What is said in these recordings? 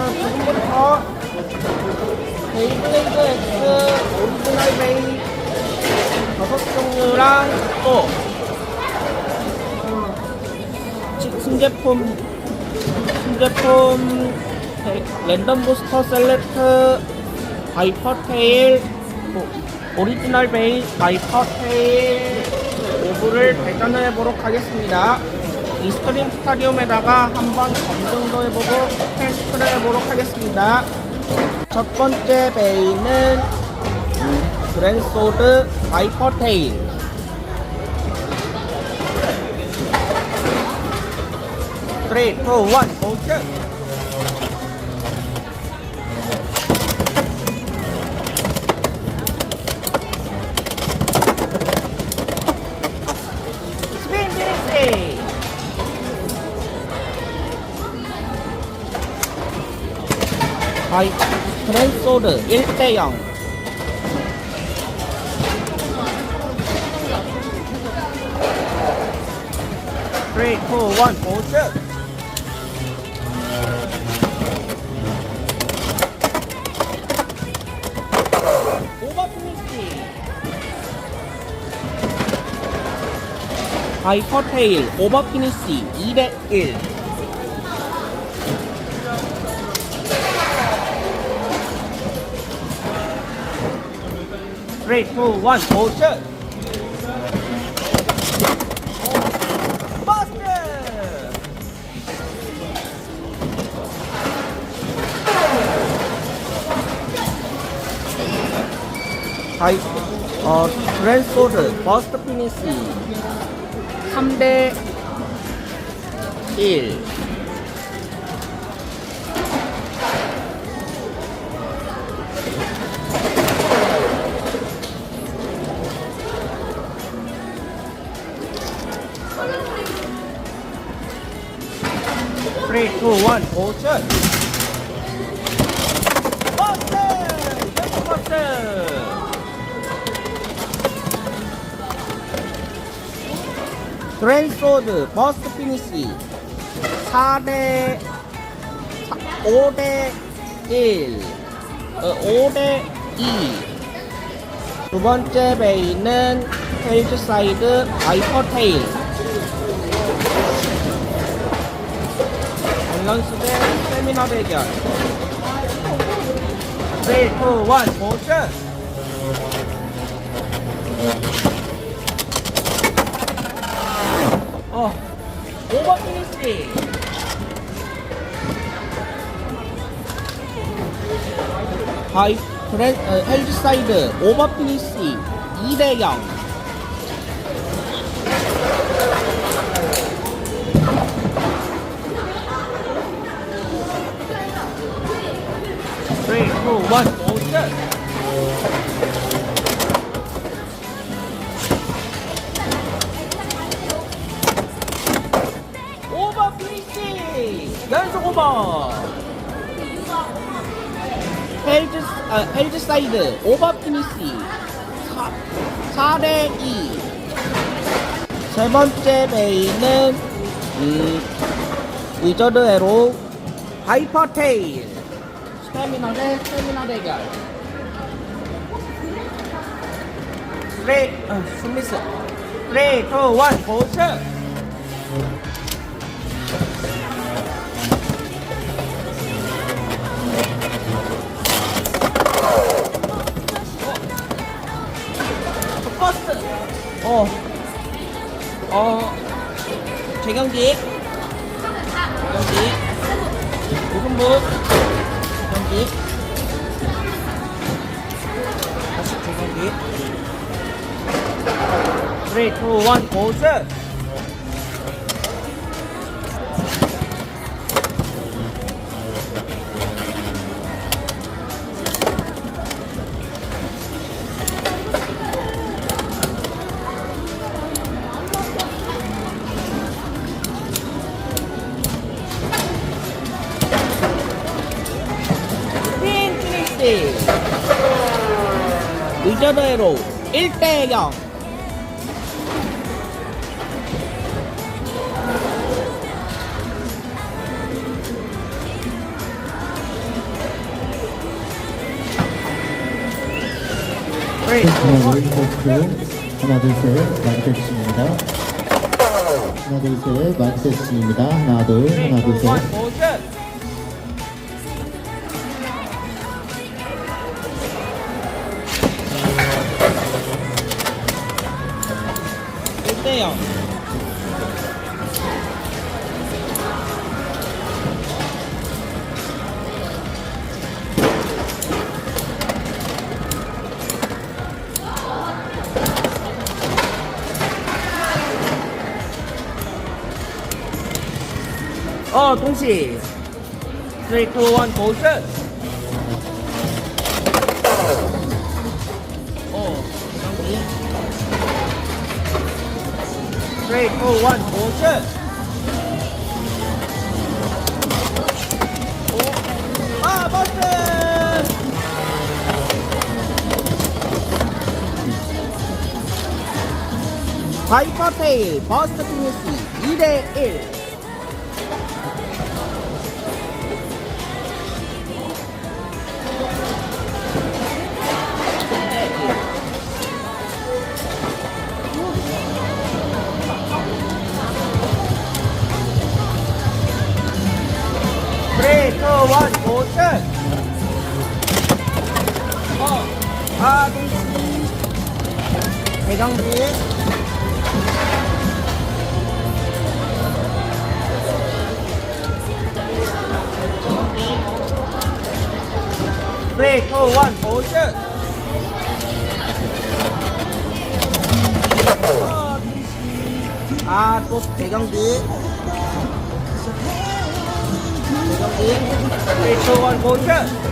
자, 지금부터 베이블레이드 X 오리지널 베이 다섯 종류랑 또 신제품 신제품 데- 랜덤 부스터 셀렉트 바이퍼 테일 오- 오리지널 베이 바이퍼 테일 오브를 발전해 보도록 하겠습니다. 이스트림 스타디움에다가 한번 검증도 해보고 테스트를 해보도록 하겠습니다. 첫 번째 베이는 그랜소드 바이퍼 테일. 쓰리, 투, 원, 바이 그랜소드 1대0 3, 2, 1, 모션! 오버 피니시! 바이퍼 테일 오버 피니시 2대1 3, 2, 1, 모션! 버스! 하이, 어, 그랜소드 버스트 피니시 3대 1 3, 2, 1, 모션! 버스! 왼쪽 버스! 그랜소드 버스트 피니시 4대 5대 1 어, 5대 2두 번째 베이는 테일즈 사이드 바이퍼 테일 밸런스 대 세미나 대결 3, 2, 1 모션 어, 오버 피니시. 하이 그래 어, LG 사이드 오버 피니시 2대 0. One, motion. 오버 피니시 연속 오버 헬즈 아, 헬즈 사이드 오버 피니시 4, 대 2. 세 번째 베이는 음, 위저드 에로 하이퍼 테일 스태미나 대 스태미나 대결 스레이 아, 스미스 3, 2, 1 고쳐 버스. 어. 어. 재경기. 재경기. 우승부. 재경기. 다시 재경기. 3, 2, 1, 고스. 씨 의자대로 1대0 하나 둘셋 만세씨입니다 하나 둘셋 만세씨입니다 하나 둘 하나 둘셋 일대0 어, 동시. 3, 2, 1, 모션. 3, 2, 1, 모션. 오, 아, 버스! 바이퍼테일 버스트 피니시 2대1 two, one, motion. 아, 또. Three, two, one, motion.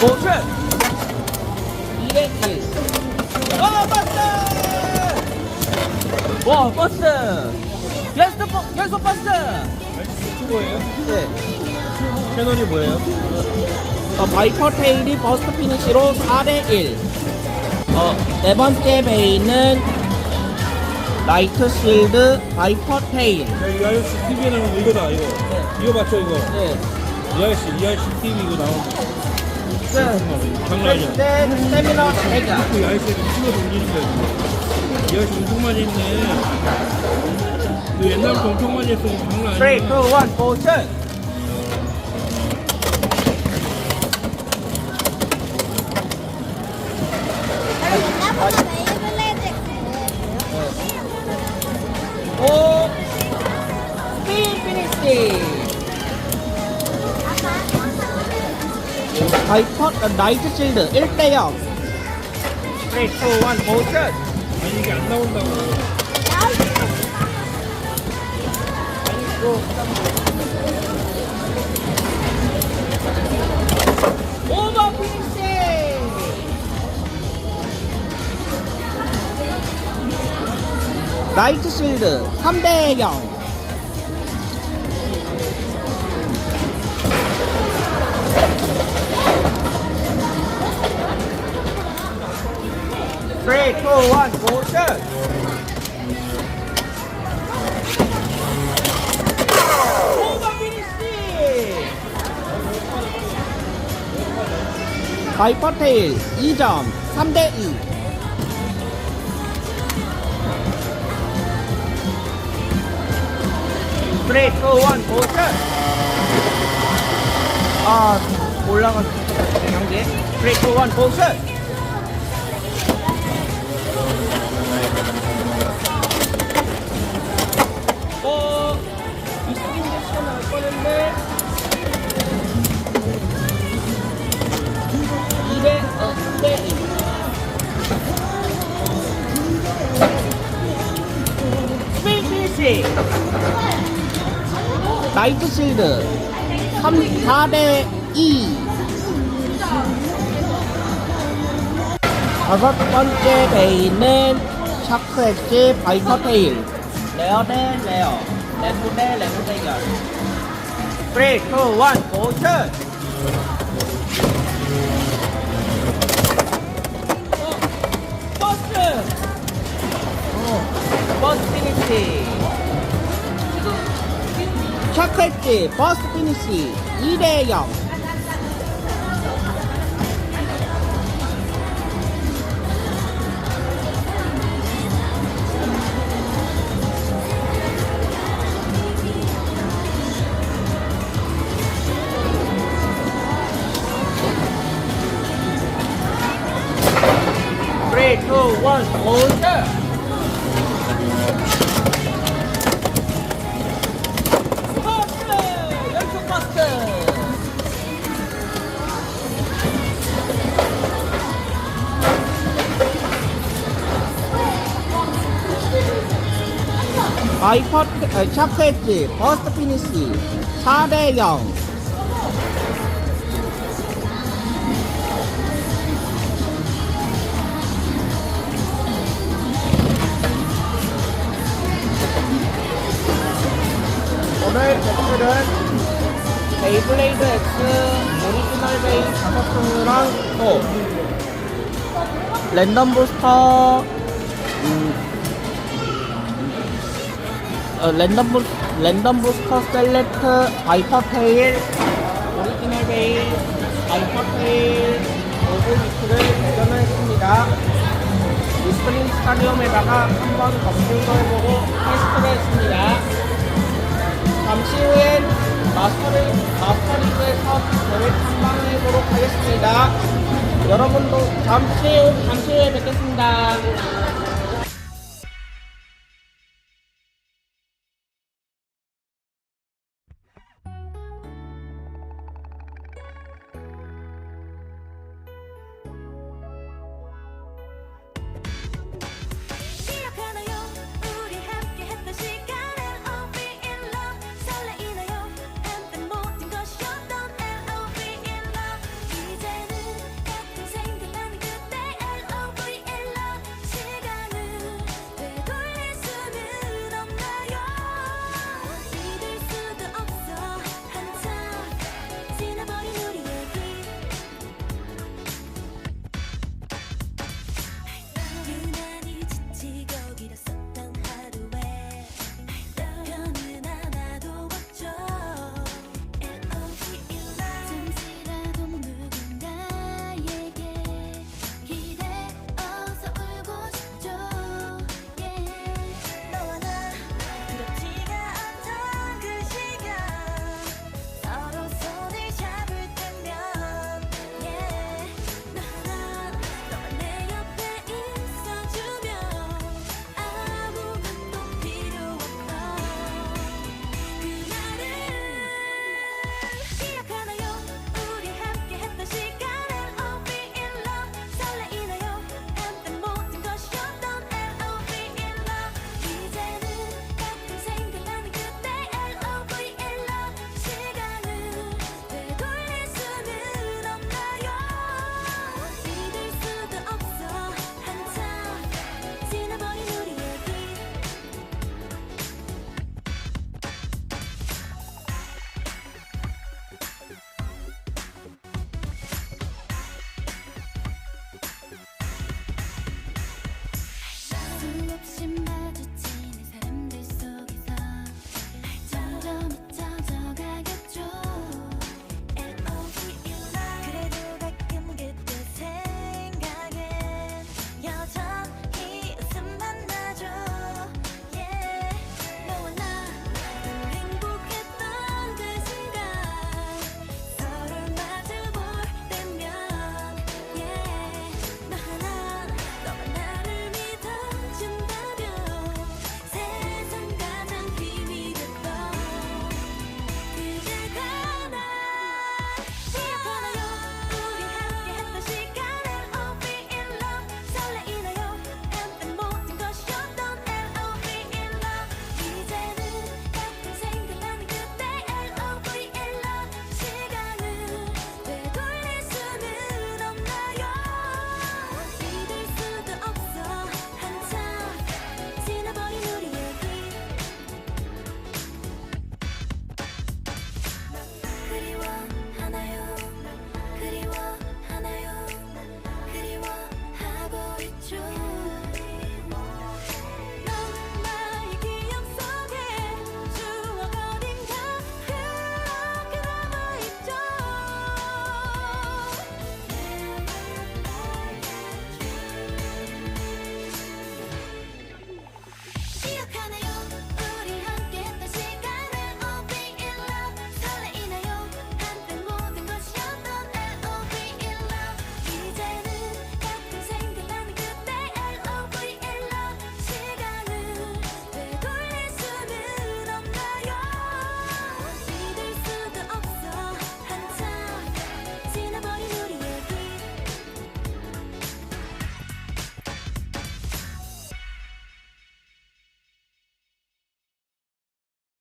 모션. 201. 어, 버스! 와, 버스! 게스트, 버, 게스트 버스! 뭐예요? 네. 채널이 뭐예요? 어, 바이퍼 테일이 버스트 피니시로 4대 1. 어, 네 번째 베이는 라이트 실드 바이퍼 테일. 야, 이 아저씨 TV에 나오는 거 이거다 이거 네. 이거 맞죠 이거 네. 이 아저씨 이 아저씨 TV 이거 나오는 거 끝. 장난 아니야 네, 스태미너 대결. 그 돌리는 거야 이 아저씨 엄청 많이 했네 그 옛날부터 엄청 많이 했어 장난 3, 2, 1, 아니야 모션. 오, 스피드 피니시. 바이퍼, 어, 라이트 실드 1대0. 3, 2, 1, 모션. 아니 이게 안 나온다고 오버 피니시! 라이트 실드 3대 0. Three, two, one, motion. 오버 피니시! 바이퍼테일 2점 3대2 3, 2, 1 모션 아 올라간 경기 3, 2, 1 모션 2대 어, 3대2 스피시 나이트 실드. 3, 4대 2 다섯 번째 베이는 샤크 엣지 바이퍼 테일. 레어 대 레어. 레프 대 레프 대결 3, 2, 1 모션 어, 버스 어, 버스 피니시 엣지 버스 피니시 2대 0 아이퍼트 샤크엣지. 버스트 피니시. 4대 0 오늘 배틀은 베이블레이드 X 오리지널 베이 5종류랑 또 랜덤 부스터 음, 어, 랜덤 부 랜덤 부스터 셀렉트 바이퍼 테일 오리지널 베이 바이퍼 테일 오브리트를 대전을 했습니다. 리스프링 스타디움에다가 한번 검증도 해보고 테스트를 했습니다. 잠시 후엔 마스터리, 마스터리그에서 대회 탐방을 해보도록 하겠습니다. 여러분도 잠시 후, 잠시 후에 뵙겠습니다.